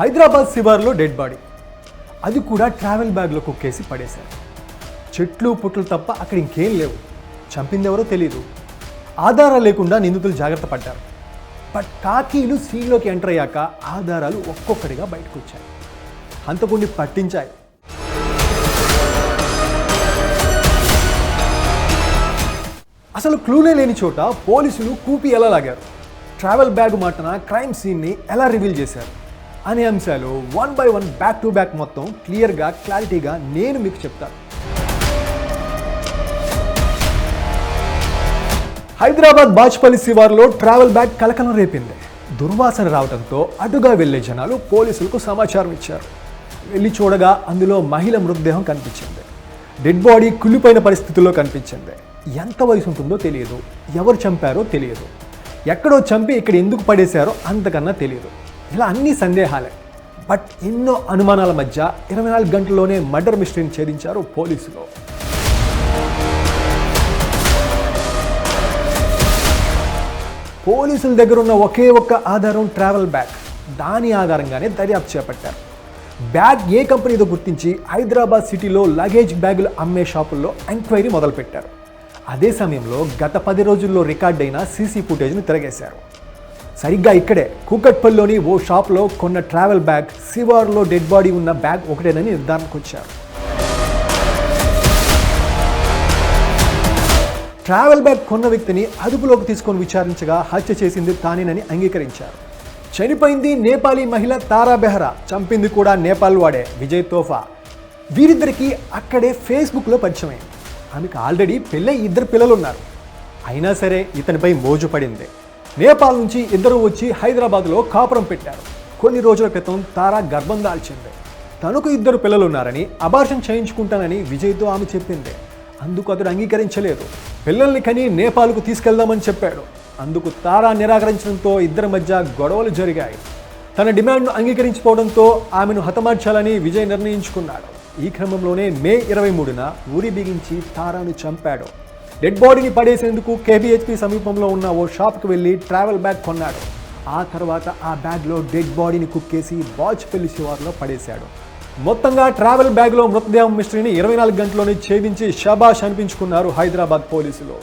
Hyderabad శివార్లో dead body. అది కూడా travel బ్యాగ్లో కుక్కేసి పడేశారు. చెట్లు పుట్లు తప్ప అక్కడ ఇంకేం లేవు. చంపిందెవరో తెలియదు ఆధారాలు లేకుండా నిందితులు జాగ్రత్త పడ్డారు. బట్ కాకీలు సీన్లోకి ఎంటర్ అయ్యాక ఆధారాలు ఒక్కొక్కటిగా బయటకు వచ్చాయి హంతకుండి పట్టించాయి. అసలు క్లూనే లేని చోట పోలీసులు కూపి ఎలా లాగారు? ట్రావెల్ బ్యాగ్ మాటన క్రైమ్ సీన్ని ఎలా రివీల్ చేశారు? అనే అంశాలు one by one back to back మొత్తం క్లియర్గా క్లారిటీగా నేను మీకు చెప్తాను హైదరాబాద్ బాజ్పల్లి శివార్లో ట్రావెల్ బ్యాగ్ కలకలం రేపింది. దుర్వాసన రావడంతో అటుగా వెళ్ళే జనాలు పోలీసులకు సమాచారం ఇచ్చారు. వెళ్ళి చూడగా అందులో మహిళ మృతదేహం కనిపించింది. డెడ్ బాడీ కుళ్ళిపోయిన పరిస్థితుల్లో కనిపించింది. ఎంత వయసు ఉంటుందో తెలియదు. ఎవరు చంపారో తెలియదు. ఎక్కడో చంపి ఇక్కడ ఎందుకు పడేశారో అంతకన్నా తెలియదు. ఇలా అన్ని సందేహాలే. బట్ ఎన్నో అనుమానాల మధ్య ఇరవై నాలుగు గంటల్లోనే మర్డర్ మిస్టరీని ఛేదించారు పోలీసులు. పోలీసుల దగ్గర ఉన్న ఒకే ఒక్క ఆధారం ట్రావెల్ బ్యాగ్. దాని ఆధారంగానే దర్యాప్తు చేపట్టారు. బ్యాగ్ ఏ కంపెనీతో గుర్తించి హైదరాబాద్ సిటీలో లగేజ్ బ్యాగులు అమ్మే షాపుల్లో ఎంక్వైరీ మొదలుపెట్టారు. అదే సమయంలో గత పది రోజుల్లో రికార్డైన సీసీ ఫుటేజ్ను తిరగేశారు. సరిగ్గా ఇక్కడే. కూకట్పల్లిలోని ఓ షాప్లో కొన్న ట్రావెల్ బ్యాగ్ శివార్లో డెడ్ బాడీ ఉన్న బ్యాగ్ ఒకటేనని నిర్ధారణకు వచ్చారు ట్రావెల్ బ్యాగ్ కొన్న వ్యక్తిని అదుపులోకి తీసుకొని విచారించగా హత్య చేసింది తానేనని అంగీకరించారు. చనిపోయింది నేపాలీ మహిళ తారా బెహ్రా. చంపింది కూడా నేపాల్ వాడే విజయ్ తోఫా. వీరిద్దరికీ అక్కడే ఫేస్బుక్లో పరిచయం ఆమెకు ఆల్రెడీ పెళ్ళై ఇద్దరు పిల్లలు ఉన్నారు అయినా సరే ఇతనిపై మోజు పడింది. నేపాల్ నుంచి ఇద్దరు వచ్చి హైదరాబాద్లో కాపురం పెట్టారు. కొన్ని రోజుల క్రితం తారా గర్భం దాల్చింది. తనకు ఇద్దరు పిల్లలు ఉన్నారని అబార్షన్ చేయించుకుంటానని విజయ్తో ఆమె చెప్పింది. అందుకు అతడు అంగీకరించలేదు. పిల్లల్ని కని నేపాల్కు తీసుకెళ్దామని చెప్పాడు. అందుకు తారా నిరాకరించడంతో ఇద్దరి మధ్య గొడవలు జరిగాయి. తన డిమాండ్ను అంగీకరించుకోవడంతో ఆమెను హతమార్చాలని విజయ్ నిర్ణయించుకున్నాడు. ఈ క్రమంలోనే మే ఇరవై మూడున ఊరి బిగించి తారాను చంపాడు. డెడ్ బాడీని పడేసేందుకు కేబిహెచ్పి సమీపంలో ఉన్న ఓ షాప్కి వెళ్ళి ట్రావెల్ బ్యాగ్ కొన్నాడు. ఆ తర్వాత ఆ బ్యాగ్లో డెడ్ బాడీని కుక్కేసి బాచ్పల్లి శివార్లో పడేశాడు. మొత్తంగా ట్రావెల్ బ్యాగ్లో మృతదేహం మిస్టరీని ఇరవై నాలుగు గంటల్లోనే ఛేదించి షబాష్ అనిపించుకున్నారు హైదరాబాద్ పోలీసులు.